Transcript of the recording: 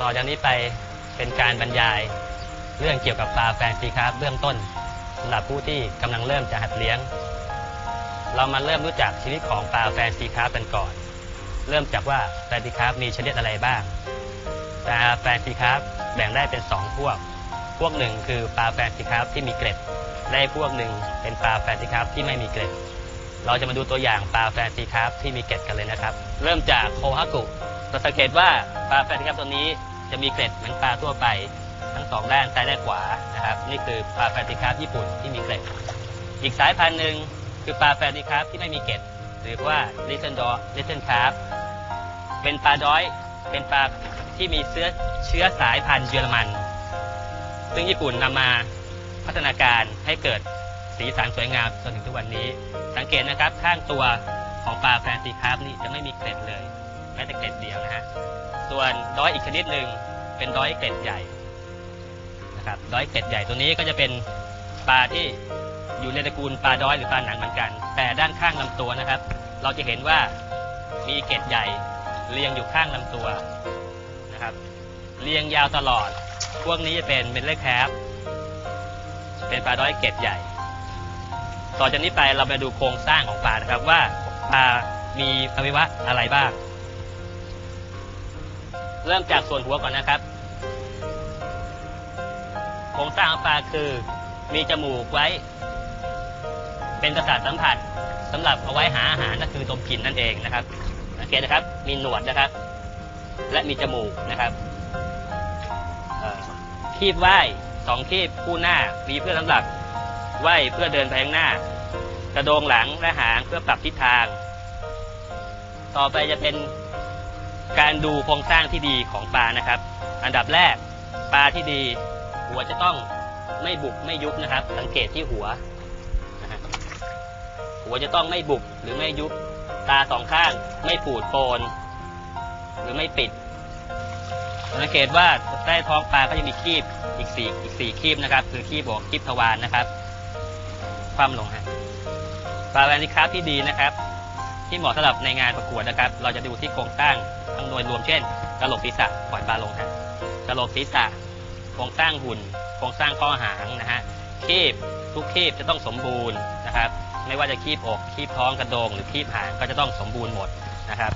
ตอจากนี้ไปเป็นการบรรยาย เรื่องเกี่ยวกับปลาแฟนซีคราฟเบื้องต้นสำหรับผู้ที่กำลังเริ่มจะหัดเลี้ยง เรามาเริ่มรู้จักชนิดของปลาแฟนซีคราฟกันก่อน เริ่มจากว่าแฟนซีคราฟมีชนิดอะไรบ้างปลาแฟนซีคราฟแบ่งได้เป็นสองพวก พวกหนึ่งคือปลาแฟนซีคราฟที่มีเกล็ดและพวกหนึ่งเป็นปลาแฟนซีคราฟที่ไม่มีเกล็ดเราจะมาดูตัวอย่างปลาแฟนซีคราฟที่มีเกล็ดกันเลยนะครับ เริ่มจากโคฮากุเราสังเกตว่าปลาแฟนซีคราฟตัวนี้ จะมีเกล็ดเหมือนปลาทั่วไปทั้งสองด้านซ้ายและขวานะครับ นี่คือปลาแฟนซีคราฟญี่ปุ่นที่มีเกล็ด อีกสายพันธุ์หนึ่งคือปลาแฟนซีคราฟที่ไม่มีเกล็ดหรือว่า little dog little carp เป็นปลาด้อยเป็นปลาที่มีเชื้อเชื้อสายพันธุ์เยอรมัน ซึ่งญี่ปุ่นนำมาพัฒนาการให้เกิดสีสันสวยงามจนถึงทุกวันนี้ สังเกตนะครับข้างตัวของปลาแฟนซีคาราฟนี่จะไม่มีเกล็ดเลยแม้แต่เกล็ดเดียวนะฮะ ส่วนด้อยอีกชนิดหนึ่งเป็นด้อยเกล็ดใหญ่นะครับด้อยเกล็ดใหญ่ตัวนี้ก็จะเป็นปลาที่อยู่ในตระกูลปลาด้อยหรือปลาหนังเหมือนกัน แต่ด้านข้างลำตัวนะครับ เราจะเห็นว่ามีเกล็ดใหญ่เรียงอยู่ข้างลำตัวนะครับ เรียงยาวตลอด พวกนี้จะเป็นเมดเลอร์แคปเป็นปลาด้อยเกล็ดใหญ่ ต่อจากนี้ไปเราไปดูโครงสร้างของปลานะครับว่าปลามีอวัยวะอะไรบ้าง เริ่มจากส่วนหัวก่อนนะครับโครงสร้างของปลาคือมีจมูกไว้ เป็นประสาทสัมผัสสำหรับเอาไว้หาอาหารก็คือดมกลิ่นนั่นเองนะครับสังเกตนะครับ มีหนวดนะครับ และมีจมูกนะครับคีบไหว้สองคีบคู่หน้ามีเพื่อสำหรับไหว้เพื่อเดินไปข้างหน้า กระโดงหลังและหางเพื่อปรับทิศทาง ต่อไปจะเป็น การดูโครงสร้างที่ดีของปลานะครับ อันดับแรกปลาที่ดี หัวจะต้องไม่บุกไม่ยุบนะครับ สังเกตที่หัวหัวจะต้องไม่บุกหรือไม่ยุบตาสองข้างไม่ปูดโปนหรือไม่ปิดสังเกตว่าใต้ท้องปลาก็จะมีคีบอีกสี่อีกสี่คีบนะครับ คือคีบบอกคีบทวารนะครับ คว่ำลงฮะปลาแวนติคราฟที่ดีนะครับ ที่เหมาะสำหรับในงานประกวดนะครับ เราจะดูที่โครงสร้างทั้งโดยรวมเช่นกระโหลกศีรษะปล่อยปลาลงนะกระโหลกศีรษะโครงสร้างหุ่น โครงสร้างข้อหางนะฮะคีบทุกคีบจะต้องสมบูรณ์นะครับ ไม่ว่าจะคีบอกคีบท้องกระโดงหรือคีบหางก็จะต้องสมบูรณ์หมดนะครับ